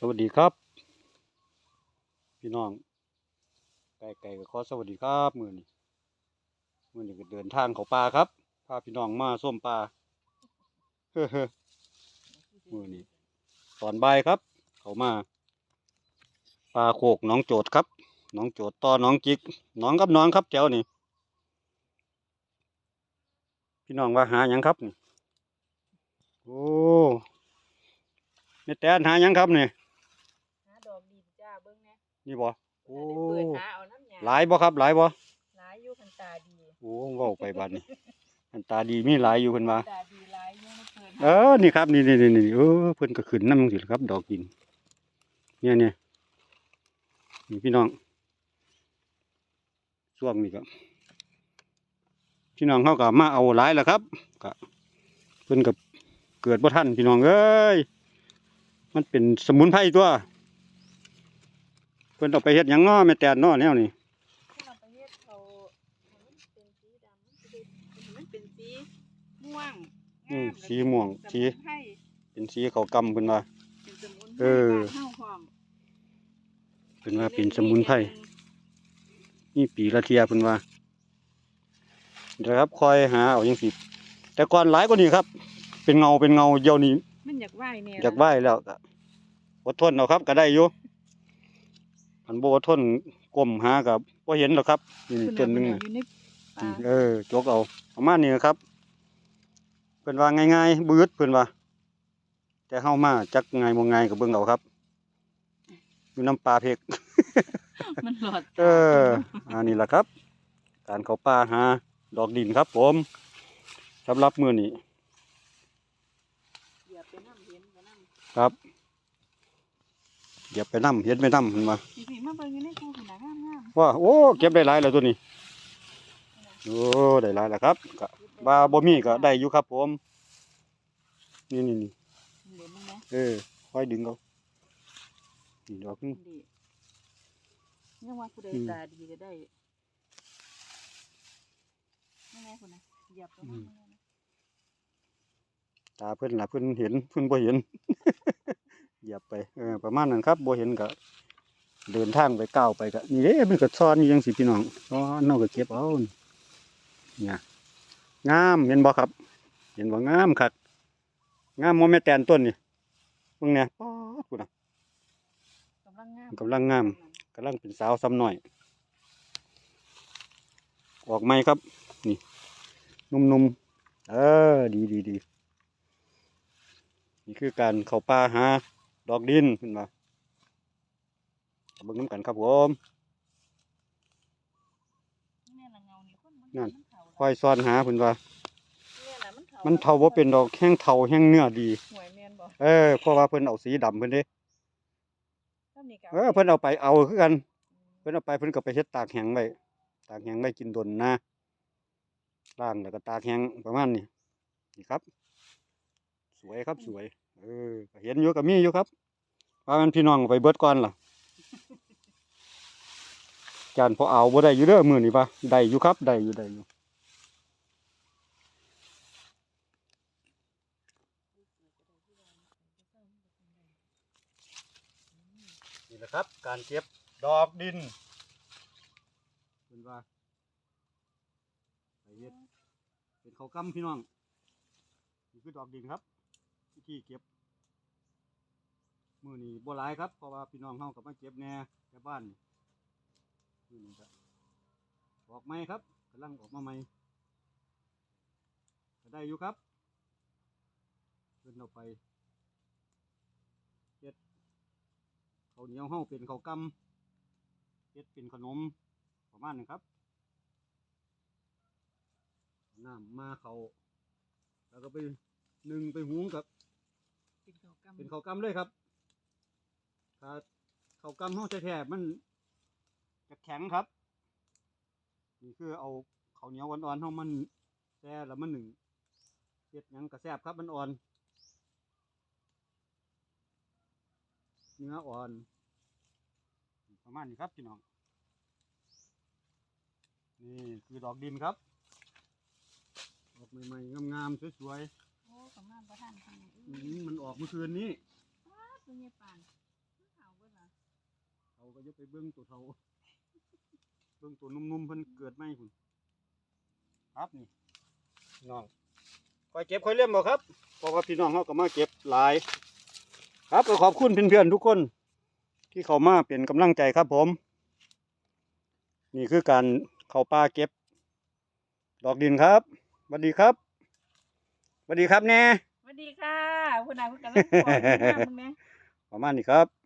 สวัสดีครับ พี่น้องไก่ไก่ก็ขอสวัสดีครับมือนี้มือนี้ก็เดินทางเขาป่าครับพาพี่น้องมาส้มปลาเฮ้อมือนี้ตอนบ่ายครับ เขามาปลาโขกน้องโจดครับน้องโจดต่อน้องจิกน้องกับน้องครับแถวนี้พี่น้องว่าหาหยังครับนี่โอ้ในแต่นหายังครับเนี่หาดอกดินจ้าเบิ่งแห น่นี่บ่โอ้เปิดหาเอาน้ำยาหลายบ่ครับ หลายบ่หลายอยู่คันตาดีโอ้เว้าไปบัดนี้อันตาดีมีหลายอยู่เพิ่นว่าตาดีหลายอยู่ในเปิดเออนี่ครับนี่นี่นี่นี่เออเพิ่นก็ขึ้นนำจังซี่ล่ะครับ ดอกดินเนี่ยเนี่ยนี่พี่น้องช่วงนี้ก็พี่น้องเขาก็มาเอาหลายแล้วครับก็เพิ่นก็เกิดบ่ทันพี่น้องเอ้ยมันเป็นสมุนไพรตัว เพิ่นเอาไปเฮ็ดหยังง้อแม่แตนน้อแนวนี้ที่เราไปเฮ็ดเขาให้มันเป็นสีดำมันสิได้ให้มันเป็นสีม่วงอืมงามสีม่วงแล้วก็สีสมุนไพรเป็นสีเขาวกำเพิ่นว่า เป็นสมุนไพรเออ บ้านเฮาพร้อมเพิ่นว่าเป็นสมุนไพรนี่ปีละเทียเพิ่นว่าเดี๋ยวครับคอยหาเอาจังสิแต่ก่อนหลายกว่านี้ครับ เป็นเงาเป็นเงาเดี๋ยวนี้มันอยากไหว้เนี่ยอยากไหว้แล้วก็อดทนเอาครับก็ได้อยู่ อันบ่อดทนก้มหากับบ่เห็นหรอกครับนี่นี่ต้นหนึงอน่ะยู่ในป่าเออจกเอาประมาณนี้ครับ เพิ่นว่าง่ายๆบืดเพิ่นว่า แต่เฮามาจักง่ายบ่ง่ายก็เบิ่งเอาครับ อยู่น้ำปลาเพก มันหลอดเอออันนี้แหละครับ การเขาป่าหาดอกดินครับผมสำหรับมือนี้อย่าไปน้ำเห็นก็น้ำ ครับ เดี๋ยวไปนํเห็นไปนํเห็นมาพี่ๆมาเบิ่งอยู่ในกูขนาดงามว่าโอ้เก็บได้หลายแล้วตัวนี้โอ้ได้หลายแล้วครับก็ๆว่าบ่มีก็ได้อยู่ครับผมนี่นี่นี่เดี๋ยวมึงนะเออค่อยดึงเอานี่ดอกนึงดียังว่าผู้ใดอืมตาดีก็ได้นั่นแหละคนนะเหยียบลงมาตาเพิ่นล่ะเพิ่นเห็นเพิ่นบ่เห็น เหยียบไปเออประมาณนั้นครับบ่เห็นก็เดินทางไปก้าวไปก็นี่เด้มันก็ซ่อนอยู่จังซี่พี่น้องซ่อนเนาก็เก็บเอานี่เนี่ยงามเห็นบ่ครับ เห็นบ่งามคักงามบ่แม่แตนต้นนี่เบิ่งแหน่ป๊อดพุ่นน่ะกำลังงามกำลังงามกำลังเป็นสาวซ้ำหน่อย ออกไหมครับ นี่นุ่มๆเออดีดีดีนี่คือการเข้าป่าหา ดอกดินขึ้นมาเบิ่งน้ำกันครับผมนี่แหละเงานี่คนมันนั่นมัเฒ่าค่อยซ้อนหาเพิ่นว่าเนี่ยแหละมันเฒ่า มันเท่าบ่เป็นดอกแห้งเท่าแห้งเนื้อดีหวยแม่นบ่เออเพราะว่าเพิ่นเอาสีดำเพิ่นเด้ถ้ามีกาเออเพิ่นเอาไปเอาคือกัน เพิ่นเอาไปเพิ่นก็ไปเฮ็ดตากแห้งไว้ตากแห้งไว้กินดนนะล้างแล้วก็ตากแห้งประมาณนี้นี่ครับ สวยครับสวย เออก็เห็นอยู่ก็มีอยู่ครับว่ามันพี่น้องเอาไปเบิดก่อนล่ะจานพอเอาบ่ได้อยู่เด้อมื้อนี้ป่ะได้อยู่ครับได้อยู่ได้อยู่นี่แหละครับ การเก็บดอกดินเป็นว่าไปเฮ็ดเป็นข้าวกำพี่น้องนี่คือดอกดินครับ วิธีเก็บ มือนี้บ่หลายครับเพราะว่าพี่น้องเฮากับมาเก็บแน่แถวบ้านมือนี้ก็ออกใหม่ครับกำลังออกมาใหม่ก็ได้อยู่ครับเพิ่นเอาไปเฮ็ดข้าเหนียวเฮาเป็นเขากำเฮ็ดเป็นขนมประมาณนี้ครับน้ำมาเขาแล้วก็ไปหนึ่งไปหุงกับ เป็นเขากำเป็นข้าวกำเลยครับถ้าข้าวกำห้องแท้ๆมันจะแข็งครับ นี่คือเอาข้าวเหนียวอ่อนๆห้องมันแช่แล้วมันหนึ่งเฮ็ดหยังกระแซบครับมันอ่อน เนื้ออ่อน ประมาณนี้ครับพี่น้อง นี่คือดอกดินครับออกใหม่ๆงามๆสวยๆ กำลังประทานทางนี้อืมมันออกเมื่อคืนนี้ตัวใหญ่ปานก็จะไปเบิ่งตัวเฒ่าเบิ่งตัวนุ่มๆเพิ่นเกิดใหม่พุ่นครับนี่พี่น้องคอยเก็บคอยเล่มบ่ครับเพราะว่าพี่น้องเฮาก็มาเก็บหลาย ครับก็ขอบคุณเพื่อนๆทุกคน ที่เข้ามาเป็นกำลังใจครับผม นี่คือการเข้าป่าเก็บ ดอกดินครับสวัสดีครับส วัสดีครับแน่สวัสดีค่ะคุณนายคุณกำลังปล่อยงามมึงแม่ประมาณนี้ครับ